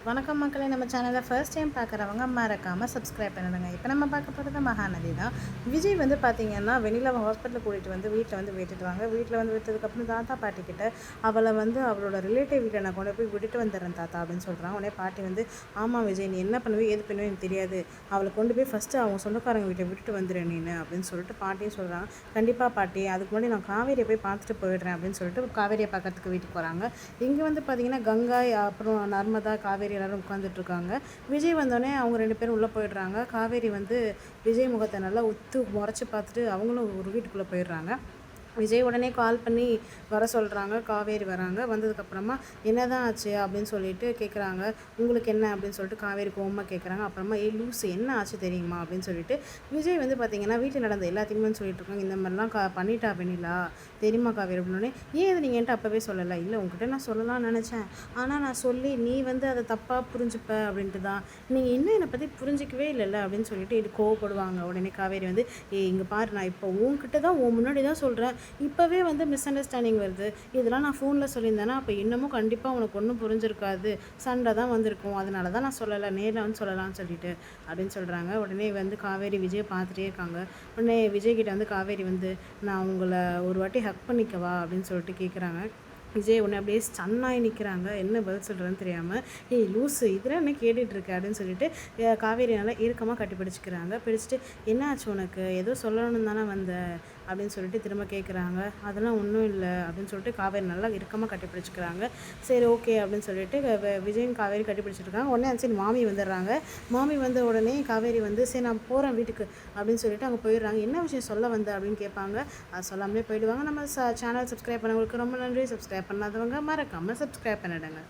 வணக்கம் மக்களே. நம்ம சேனலை ஃபர்ஸ்ட் டைம் பார்க்குறவங்க மறக்காமல் சப்ஸ்கிரைப் பண்ணிடுங்க. இப்போ நம்ம பார்க்க போகிறது மகாநதி தான். விஜய் வந்து பார்த்திங்கன்னா வெளியில் ஹாஸ்பிட்டலில் கூட்டிகிட்டு வந்து வீட்டில் வந்து விட்டுட்டு வாங்க. வீட்டில் வந்து விட்டதுக்கப்புறம் தாத்தா பாட்டி கிட்ட அவளை வந்து அவளோட ரிலேட்டிவ் வீட்டை நான் கொண்டு போய் விட்டுட்டு வந்துடுறேன் தாத்தா அப்படின்னு சொல்கிறான் உடனே பாட்டி வந்து ஆமாம் விஜய் நீ என்ன பண்ணுவே? எது பண்ணுவே? எனக்கு தெரியாது. அவளை கொண்டு போய் ஃபஸ்ட்டு அவங்க சொந்தக்காரங்க வீட்டை விட்டுட்டு வந்துடுறேன் நீ அப்படின்னு சொல்லிட்டு பாட்டியும் சொல்கிறாங்க கண்டிப்பாக பாட்டி அதுக்கு முன்னாடி நான் காவேரியை போய் பார்த்துட்டு போயிடுறேன் அப்படின்னு சொல்லிட்டு காவேரியை பார்க்கறதுக்கு வீட்டுக்கு போகிறாங்க இங்கே வந்து பார்த்தீங்கன்னா கங்காய் அப்புறம் நர்மதா காவேரி எல்லாரும் உட்காந்துட்டு இருக்காங்க விஜய் வந்தோடனே அவங்க ரெண்டு பேரும் உள்ளே போயிடுறாங்க. காவேரி வந்து விஜய் முகத்தை நல்லா உத்து முறைச்சி பார்த்துட்டு அவங்களும் ஒரு வீட்டுக்குள்ளே போயிடுறாங்க. விஜய் உடனே கால் பண்ணி வர சொல்கிறாங்க காவேரி வராங்க. வந்ததுக்கப்புறமா என்னதான் ஆச்சு? அப்படின்னு சொல்லிட்டு கேட்குறாங்க உங்களுக்கு என்ன? அப்படின்னு சொல்லிட்டு காவேரி கோமா கேட்குறாங்க அப்புறமா ஏ லூஸ் என்ன ஆச்சு தெரியுமா? அப்படின்னு சொல்லிட்டு விஜய் வந்து பார்த்தீங்கன்னா வீட்டில் நடந்த எல்லாத்தையுமே சொல்லிட்டு இருக்காங்க. இந்த மாதிரிலாம் கா பண்ணிட்டா வெண்ணிலா தெரியுமா காவேரி அப்படின்னே ஏன் இது நீங்கள் என்கிட்ட அப்போவே சொல்லலை? இல்லை உங்ககிட்ட நான் சொல்லலாம்னு நினச்சேன். ஆனால் நான் சொல்லி நீ வந்து அதை தப்பாக புரிஞ்சுப்ப அப்படின்ட்டு தான். நீங்கள் இன்னும் என்னை பற்றி புரிஞ்சிக்கவே இல்லைல்ல? அப்படின்னு சொல்லிட்டு இது கோவப்படுவாங்க. உடனே காவேரி வந்து ஏ இங்கே பாரு நான் இப்போ உன்கிட்ட தான் உன் முன்னாடி தான் சொல்கிறேன் இப்போவே வந்து மிஸ் அண்டர்ஸ்டாண்டிங் வருது. இதெல்லாம் நான் ஃபோனில் சொல்லியிருந்தேன்னா அப்போ இன்னமும் கண்டிப்பாக உனக்கு ஒன்றும் புரிஞ்சிருக்காது. சண்டை தான் வந்திருக்கும். அதனால தான் நான் சொல்லலை. நேரில் வந்து சொல்லலாம்னு சொல்லிட்டு அப்படின்னு சொல்கிறாங்க உடனே வந்து காவேரி விஜய் பார்த்துட்டே இருக்காங்க. உடனே விஜய்கிட்ட வந்து காவேரி வந்து நான் உங்களை ஒரு வாட்டி ஹக் பண்ணிக்கவா அப்படின்னு சொல்லிட்டு கேட்குறாங்க விஜய் உன்னை அப்படியே ஸ்டன்னாகி நிற்கிறாங்க என்ன பதில் சொல்கிறேன்னு தெரியாமல் ஏய் லூஸு இதில் என்ன கேட்டுட்ருக்க அப்படின்னு சொல்லிட்டு காவேரி நல்லா இறுக்கமாக கட்டி பிடிச்சிக்கிறாங்க. பிடிச்சிட்டு என்ன ஆச்சு உனக்கு? ஏதோ சொல்லணும்னு தானே வந்த? அப்படின்னு சொல்லிட்டு திரும்ப கேட்குறாங்க அதெல்லாம் ஒன்றும் இல்லை அப்படின்னு சொல்லிட்டு காவேரி நல்லா இறுக்கமாக கட்டிப்பிடிச்சிக்கிறாங்க சரி ஓகே அப்படின்னு சொல்லிட்டு விஜயும் காவேரி கட்டிப்பிடிச்சிருக்காங்க உடனே அந்த சரி மாமி வந்துடுறாங்க. மாமி வந்த உடனே காவேரி வந்து சரி நான் போகிறேன் வீட்டுக்கு அப்படின்னு சொல்லிட்டு அங்கே போயிடுறாங்க. என்ன விஷயம் சொல்ல வந்த அப்படின்னு கேட்பாங்க. அது சொல்லாமலே போயிடுவாங்க. நம்ம சேனல் சப்ஸ்கிரைப் பண்ணவங்களுக்கு ரொம்ப நன்றி. சப்ஸ்கிரைப் பண்ணாதவங்க மறக்காமல் சப்ஸ்கிரைப் பண்ணிடுங்க.